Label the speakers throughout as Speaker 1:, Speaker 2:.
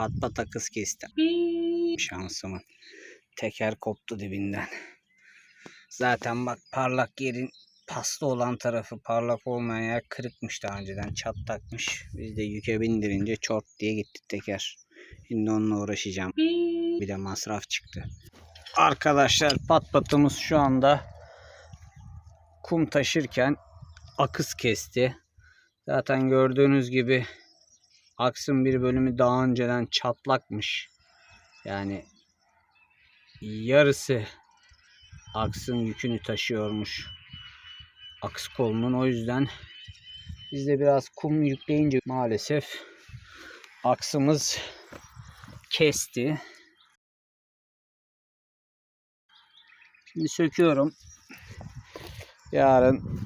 Speaker 1: Pat pat akız kesti. Şansımın. Teker koptu dibinden. Zaten bak parlak yerin paslı olan tarafı parlak olmayan yer kırıkmış daha önceden çatlakmış. Biz de yüke bindirince çort diye gitti teker. Şimdi onunla uğraşacağım. Bir de masraf çıktı. Arkadaşlar pat patımız şu anda kum taşırken akız kesti. Zaten gördüğünüz gibi aksın bir bölümü daha önceden çatlakmış. Yani yarısı aksın yükünü taşıyormuş. Aks kolunun o yüzden biz de biraz kum yükleyince maalesef aksımız kesti. Şimdi söküyorum. Yarın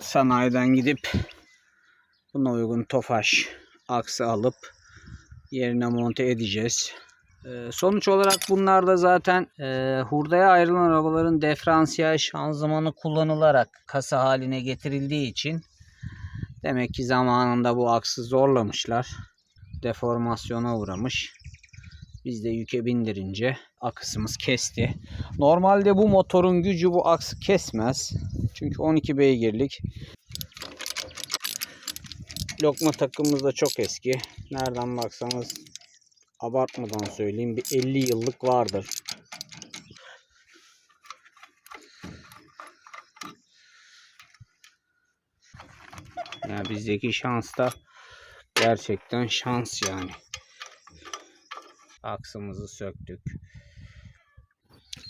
Speaker 1: sanayiden gidip buna uygun tofaş aksı alıp yerine monte edeceğiz. Ee, sonuç olarak bunlar da zaten e, hurdaya ayrılan arabaların diferansiyel şanzımanı kullanılarak kasa haline getirildiği için demek ki zamanında bu aksı zorlamışlar. Deformasyona uğramış. Biz de yüke bindirince aksımız kesti. Normalde bu motorun gücü bu aksı kesmez. Çünkü 12 beygirlik. Lokma takımımız da çok eski. Nereden baksanız abartmadan söyleyeyim bir 50 yıllık vardır. Ya bizdeki şans da gerçekten şans yani. Aksımızı söktük.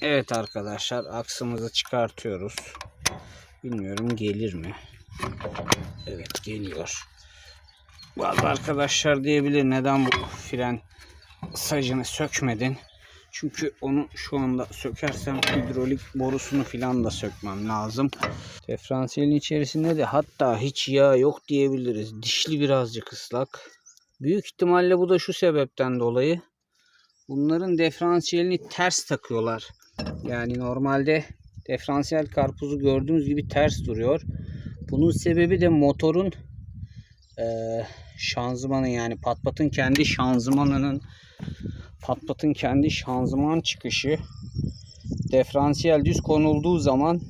Speaker 1: Evet arkadaşlar aksımızı çıkartıyoruz. Bilmiyorum gelir mi? Evet geliyor. Bazı arkadaşlar diyebilir neden bu fren sacını sökmedin? Çünkü onu şu anda sökersem hidrolik borusunu filan da sökmem lazım. Diferansiyelin içerisinde de hatta hiç yağ yok diyebiliriz. Dişli birazcık ıslak. Büyük ihtimalle bu da şu sebepten dolayı. Bunların diferansiyelini ters takıyorlar. Yani normalde diferansiyel karpuzu gördüğünüz gibi ters duruyor. Bunun sebebi de motorun şanzımanı yani patpatın kendi şanzımanının patpatın kendi şanzıman çıkışı diferansiyel düz konulduğu zaman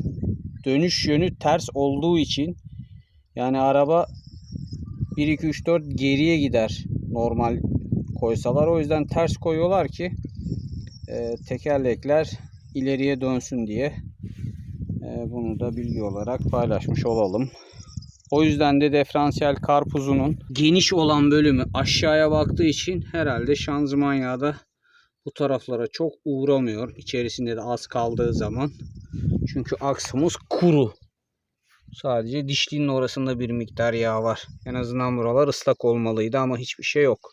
Speaker 1: dönüş yönü ters olduğu için yani araba 1 2 3 4 geriye gider normal koysalar o yüzden ters koyuyorlar ki e, tekerlekler ileriye dönsün diye E, bunu da bilgi olarak paylaşmış olalım. O yüzden de diferansiyel karpuzunun geniş olan bölümü aşağıya baktığı için herhalde şanzıman yağı da bu taraflara çok uğramıyor. İçerisinde de az kaldığı zaman. Çünkü aksımız kuru. Sadece dişliğin orasında bir miktar yağ var. En azından buralar ıslak olmalıydı ama hiçbir şey yok.